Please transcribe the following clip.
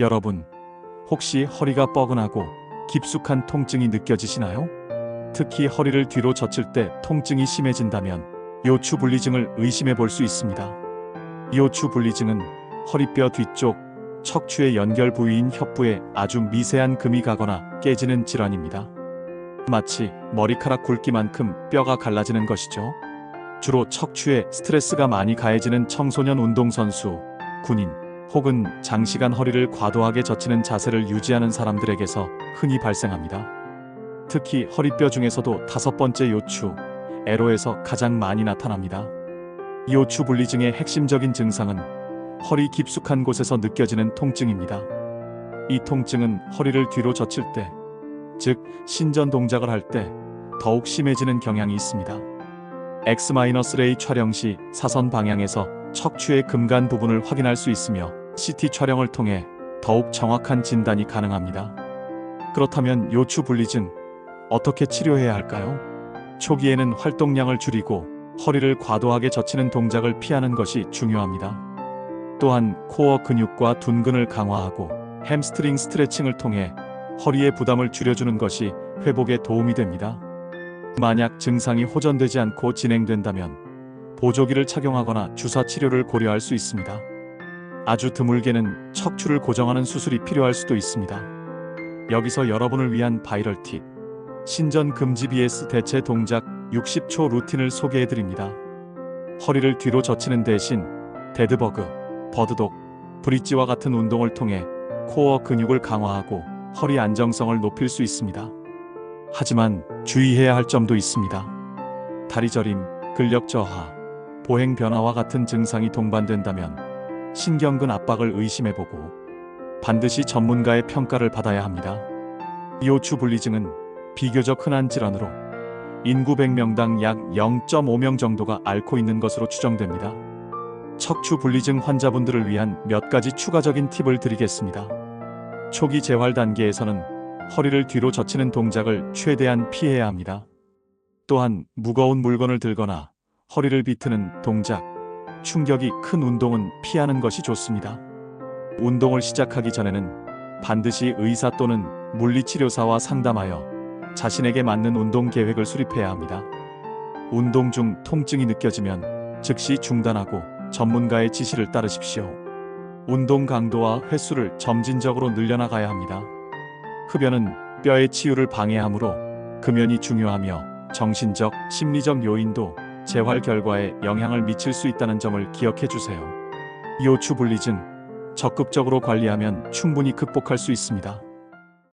여러분, 혹시 허리가 뻐근하고 깊숙한 통증이 느껴지시나요? 특히 허리를 뒤로 젖힐 때 통증이 심해진다면 요추 분리증을 의심해 볼 수 있습니다. 요추 분리증은 허리뼈 뒤쪽 척추의 연결 부위인 협부에 아주 미세한 금이 가거나 깨지는 질환입니다. 마치 머리카락 굵기만큼 뼈가 갈라지는 것이죠. 주로 척추에 스트레스가 많이 가해지는 청소년 운동선수, 군인, 혹은 장시간 허리를 과도하게 젖히는 자세를 유지하는 사람들에게서 흔히 발생합니다. 특히 허리뼈 중에서도 다섯 번째 요추, 에로에서 가장 많이 나타납니다. 요추 분리증의 핵심적인 증상은 허리 깊숙한 곳에서 느껴지는 통증입니다. 이 통증은 허리를 뒤로 젖힐 때, 즉 신전 동작을 할 때 더욱 심해지는 경향이 있습니다. X-레이 촬영 시 사선 방향에서 척추의 금간 부분을 확인할 수 있으며 CT 촬영을 통해 더욱 정확한 진단이 가능합니다. 그렇다면 요추 분리증 어떻게 치료해야 할까요? 초기에는 활동량을 줄이고 허리를 과도하게 젖히는 동작을 피하는 것이 중요합니다. 또한 코어 근육과 둔근을 강화하고 햄스트링 스트레칭을 통해 허리의 부담을 줄여주는 것이 회복에 도움이 됩니다. 만약 증상이 호전되지 않고 진행된다면 보조기를 착용하거나 주사 치료를 고려할 수 있습니다. 아주 드물게는 척추를 고정하는 수술이 필요할 수도 있습니다. 여기서 여러분을 위한 바이럴 팁. 신전 금지 BS 대체 동작 60초 루틴을 소개해 드립니다. 허리를 뒤로 젖히는 대신 데드버그, 버드독, 브릿지와 같은 운동을 통해 코어 근육을 강화하고 허리 안정성을 높일 수 있습니다. 하지만 주의해야 할 점도 있습니다. 다리 저림, 근력 저하, 보행 변화와 같은 증상이 동반된다면 신경근 압박을 의심해보고 반드시 전문가의 평가를 받아야 합니다. 요추 분리증은 비교적 흔한 질환으로 인구 100명당 약 0.5명 정도가 앓고 있는 것으로 추정됩니다. 척추 분리증 환자분들을 위한 몇 가지 추가적인 팁을 드리겠습니다. 초기 재활 단계에서는 허리를 뒤로 젖히는 동작을 최대한 피해야 합니다. 또한 무거운 물건을 들거나 허리를 비트는 동작, 충격이 큰 운동은 피하는 것이 좋습니다. 운동을 시작하기 전에는 반드시 의사 또는 물리치료사와 상담하여 자신에게 맞는 운동 계획을 수립해야 합니다. 운동 중 통증이 느껴지면 즉시 중단하고 전문가의 지시를 따르십시오. 운동 강도와 횟수를 점진적으로 늘려나가야 합니다. 흡연은 뼈의 치유를 방해하므로 금연이 중요하며 정신적, 심리적 요인도 재활 결과에 영향을 미칠 수 있다는 점을 기억해 주세요. 요추 분리증 적극적으로 관리하면 충분히 극복할 수 있습니다.